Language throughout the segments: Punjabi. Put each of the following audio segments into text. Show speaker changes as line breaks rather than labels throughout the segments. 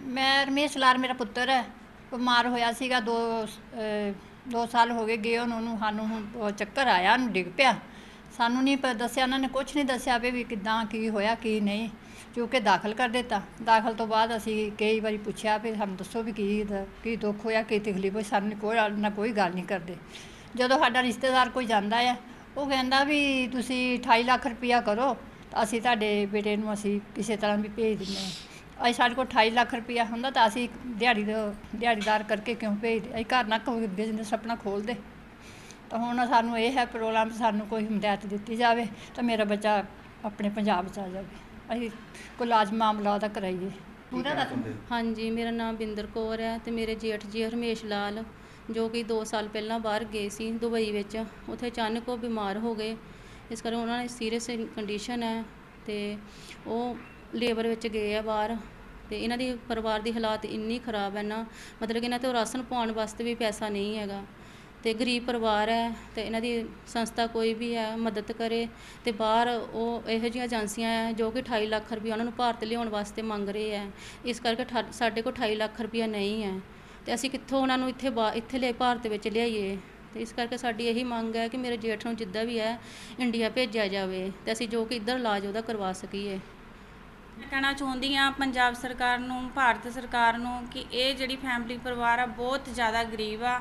ਮੈਂ ਰਮੇਸ਼ ਲਾਲ ਮੇਰਾ ਪੁੱਤਰ ਹੈ। ਬਿਮਾਰ ਹੋਇਆ ਸੀਗਾ ਦੋ ਅਹ, ਦੋ ਸਾਲ ਹੋ ਗਏ ਗਏ ਉਹਨੂੰ ਉਹਨੂੰ ਸਾਨੂੰ ਹੁਣ ਚੱਕਰ ਆਇਆ ਉਹਨੂੰ ਡਿੱਗ ਪਿਆ। ਸਾਨੂੰ ਨਹੀਂ ਪ- ਦੱਸਿਆ ਉਹਨਾਂ ਨੇ ਕੁਝ ਨਹੀਂ ਦੱਸਿਆ ਵੀ ਵੀ ਕਿੱਦਾਂ ਕੀ ਹੋਇਆ ਕੀ ਨਹੀਂ। ਕਿਉਂਕਿ ਦਾਖਲ ਕਰ ਦਿੱਤਾ। ਦਾਖਲ ਤੋਂ ਬਾਅਦ ਅਸੀਂ ਕਈ ਵਾਰੀ ਪੁੱਛਿਆ ਵੀ ਸਾਨੂੰ ਦੱਸੋ ਵੀ ਕੀ ਕੀ ਦੁੱਖ ਹੋਇਆ ਕੀ ਤਕਲੀਫ ਹੋਈ। ਸਾਨੂੰ ਕੋਈ ਨਾ ਕੋਈ ਗੱਲ ਨਹੀਂ ਕਰਦੇ। ਜਦੋਂ ਸਾਡਾ ਰਿਸ਼ਤੇਦਾਰ ਕੋਈ ਜਾਂਦਾ ਹੈ ਉਹ ਕਹਿੰਦਾ ਵੀ ਤੁਸੀਂ 28 ਲੱਖ ਰੁਪਇਆ ਕਰੋ ਤਾਂ ਅਸੀਂ ਤੁਹਾਡੇ ਬੇਟੇ ਨੂੰ ਅਸੀਂ ਕਿਸੇ ਤਰ੍ਹਾਂ ਵੀ ਭੇਜ ਦਿੰਦੇ ਹਾਂ। ਅਸੀਂ ਸਾਡੇ ਕੋਲ 28 ਲੱਖ ਰੁਪਇਆ ਹੁੰਦਾ ਤਾਂ ਅਸੀਂ ਦਿਹਾੜੀ ਦਾ ਦਿਹਾੜੀਦਾਰ ਕਰਕੇ ਕਿਉਂ ਭੇਜਦੇ ਅਸੀਂ ਘਰ ਨਾ ਕੋਈ ਬਿਜ਼ਨਸ ਆਪਣਾ ਖੋਲਦੇ। ਤਾਂ ਹੁਣ ਸਾਨੂੰ ਇਹ ਹੈ ਪ੍ਰੋਗਰਾਮ ਸਾਨੂੰ ਕੋਈ ਹਮਦਇਤ ਦਿੱਤੀ ਜਾਵੇ ਤਾਂ ਮੇਰਾ ਬੱਚਾ ਆਪਣੇ ਪੰਜਾਬ ਚ ਆ ਜਾਵੇ। ਅਸੀਂ ਕੋਈ ਲਾਜ਼ਮੀ ਮਾਮਲਾ ਉਹਦਾ ਕਰਾਈਏ। ਪੂਰਾ ਦੱਸ
ਹਾਂਜੀ ਮੇਰਾ ਨਾਮ ਬਿੰਦਰ ਕੌਰ ਹੈ ਤੇ ਮੇਰੇ ਜੇਠ ਜੀ ਹਰਮੇਸ਼ ਲਾਲ ਜੋ ਕਿ 2 ਸਾਲ ਪਹਿਲਾਂ ਬਾਹਰ ਗਏ ਸੀ ਦੁਬਈ ਵਿੱਚ। ਉੱਥੇ ਅਚਾਨਕ ਉਹ ਬਿਮਾਰ ਹੋ ਗਏ। ਇਸ ਕਰਕੇ ਉਹਨਾਂ ਨੇ ਸੀਰੀਅਸ ਕੰਡੀਸ਼ਨ ਹੈ ਤੇ ਉਹ ਲੇਬਰ ਵਿੱਚ ਗਏ ਆ ਬਾਹਰ। ਤੇ ਇਹਨਾਂ ਦੀ ਪਰਿਵਾਰ ਦੀ ਹਾਲਾਤ ਇੰਨੀ ਖਰਾਬ ਹੈ ਨਾ, ਮਤਲਬ ਕਿ ਇਹਨਾਂ ਤੋਂ ਰਾਸ਼ਨ ਪਾਉਣ ਵਾਸਤੇ ਵੀ ਪੈਸਾ ਨਹੀਂ ਹੈਗਾ। ਤੇ ਗਰੀਬ ਪਰਿਵਾਰ ਹੈ ਤੇ ਇਹਨਾਂ ਦੀ ਸੰਸਥਾ ਕੋਈ ਵੀ ਹੈ, ਮਦਦ ਕਰੇ ਤੇ ਬਾਹਰ ਉਹ ਇਹੋ ਜਿਹੀਆਂ ਏਜੰਸੀਆਂ ਹੈ ਜੋ ਕਿ 28 ਲੱਖ ਰੁਪਏ ਉਹਨਾਂ ਨੂੰ ਭਾਰਤ ਲਿਆਉਣ ਵਾਸਤੇ ਮੰਗ ਰਹੇ ਹੈ। ਇਸ ਕਰਕੇ ਠਾ- ਸਾਡੇ ਕੋਲ 28 ਲੱਖ ਰੁਪਏ ਨਹੀਂ ਹੈ। ਤੇ ਅਸੀਂ ਕਿੱਥੋਂ ਉਹਨਾਂ ਨੂੰ ਇੱਥੇ ਬਾ- ਇੱਥੇ ਲੈ ਭਾਰਤ ਵਿੱਚ ਲਿਆਈਏ? ਤੇ ਇਸ ਕਰਕੇ ਸਾਡੀ ਇਹੀ ਮੰਗ ਹੈ ਕਿ ਮੇਰੇ ਜੇਠ ਨੂੰ ਜਿੱਦਾਂ ਵੀ ਹੈ, ਇੰਡੀਆ ਭੇਜਿਆ ਜਾਵੇ ਤੇ ਅਸੀਂ ਜੋ ਕਿ ਇੱਧਰ ਇਲਾਜ ਉਹਦਾ ਕਰਵਾ ਸਕੀਏ।
ਕਹਿਣਾ ਚਾਹੁੰਦੀ ਆ ਪੰਜਾਬ ਸਰਕਾਰ ਨੂੰ, ਭਾਰਤ ਸਰਕਾਰ ਨੂੰ ਕਿ ਇਹ ਜਿਹੜੀ ਫੈਮਿਲੀ ਪਰਿਵਾਰ ਆ ਬਹੁਤ ਜ਼ਿਆਦਾ ਗਰੀਬ ਆ।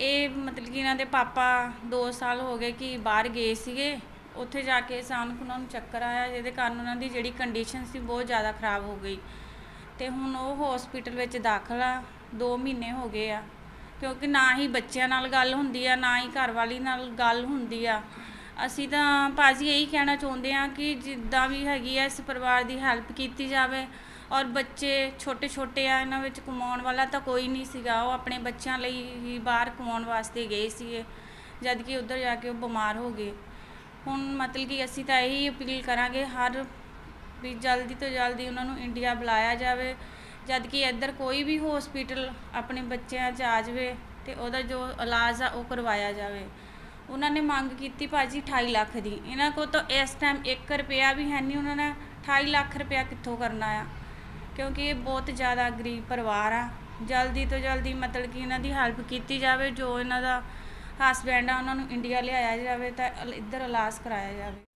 ਇਹ ਮਤਲਬ ਕਿ ਇਹਨਾਂ ਦੇ ਪਾਪਾ 2 ਸਾਲ ਹੋ ਗਏ ਕਿ ਬਾਹਰ ਗਏ ਸੀਗੇ। ਉੱਥੇ ਜਾ ਕੇ ਅਚਾਨਕ ਉਹਨਾਂ ਨੂੰ ਚੱਕਰ ਆਇਆ, ਜਿਹਦੇ ਕਾਰਨ ਉਹਨਾਂ ਦੀ ਜਿਹੜੀ ਕੰਡੀਸ਼ਨ ਸੀ ਬਹੁਤ ਜ਼ਿਆਦਾ ਖਰਾਬ ਹੋ ਗਈ। ਤੇ ਹੁਣ ਉਹ ਹਸਪੀਟਲ ਵਿੱਚ ਦਾਖਲ ਆ 2 ਮਹੀਨੇ ਹੋ ਗਏ ਆ। ਕਿਉਂਕਿ ਨਾ ਹੀ ਬੱਚਿਆਂ ਨਾਲ ਗੱਲ ਹੁੰਦੀ ਆ, ਨਾ ਹੀ ਘਰ ਵਾਲੀ ਨਾਲ ਗੱਲ ਹੁੰਦੀ ਆ। ਅਸੀਂ ਤਾਂ ਭਾਜੀ ਇਹੀ ਕਹਿਣਾ ਚਾਹੁੰਦੇ ਆ ਕਿ ਜਿੱਦਾਂ ਵੀ ਹੈਗੀ ਆ, ਇਸ ਪਰਿਵਾਰ ਦੀ ਹੈਲਪ ਕੀਤੀ ਜਾਵੇ ਔਰ ਬੱਚੇ ਛੋਟੇ ਛੋਟੇ ਆ, ਇਹਨਾਂ ਵਿੱਚ ਕਮਾਉਣ ਵਾਲਾ ਤਾਂ ਕੋਈ ਨਹੀਂ ਸੀਗਾ, ਉਹ ਆਪਣੇ ਬੱਚਿਆਂ ਲਈ ਹੀ ਬਾਹਰ ਕਮਾਉਣ ਵਾਸਤੇ ਗਏ ਸੀਗੇ, ਜਦ ਕਿ ਉੱਧਰ ਜਾ ਕੇ ਉਹ ਬਿਮਾਰ ਹੋ ਗਏ। ਹੁਣ ਮਤਲਬ ਕਿ ਅਸੀਂ ਤਾਂ ਇਹੀ ਅਪੀਲ ਕਰਾਂਗੇ, ਹਰ ਵੀ ਜਲਦੀ ਤੋਂ ਜਲਦੀ ਉਹਨਾਂ ਨੂੰ ਇੰਡੀਆ ਬੁਲਾਇਆ ਜਾਵੇ, ਜਦ ਕਿ ਇੱਧਰ ਕੋਈ ਵੀ ਹਸਪੀਟਲ ਆਪਣੇ ਬੱਚਿਆਂ 'ਚ ਆ ਜਾਵੇ ਤੇ ਉਹਦਾ ਜੋ ਇਲਾਜ ਆ ਉਹ ਕਰਵਾਇਆ ਜਾਵੇ। ਉਹਨਾਂ ਨੇ ਮੰਗ ਕੀਤੀ ਭਾਜੀ 28 ਲੱਖ ਦੀ। ਇਹਨਾਂ ਕੋਲ ਤਾਂ ਇਸ ਟਾਈਮ 1 ਰੁਪਿਆ ਵੀ ਹੈ ਨਹੀਂ ਉਹਨਾਂ ਨੇ 28 ਲੱਖ ਰੁਪਿਆ ਕਿੱਥੋਂ ਕਰਨਾ ਆ? ਕਿਉਂਕਿ ਇਹ ਬਹੁਤ ਜ਼ਿਆਦਾ ਗਰੀਬ ਪਰਿਵਾਰ ਆ। ਜਲਦੀ ਤੋਂ ਜਲਦੀ ਮਤਲਬ ਕਿ ਇਹਨਾਂ ਦੀ ਹੈਲਪ ਕੀਤੀ ਜਾਵੇ, ਜੋ ਇਹਨਾਂ ਦਾ ਹਸਬੈਂਡ ਆ, ਉਹਨਾਂ ਨੂੰ ਇੰਡੀਆ ਲਿਆਇਆ ਜਾਵੇ ਤਾਂ ਇੱਧਰ ਇਲਾਜ ਕਰਾਇਆ ਜਾਵੇ।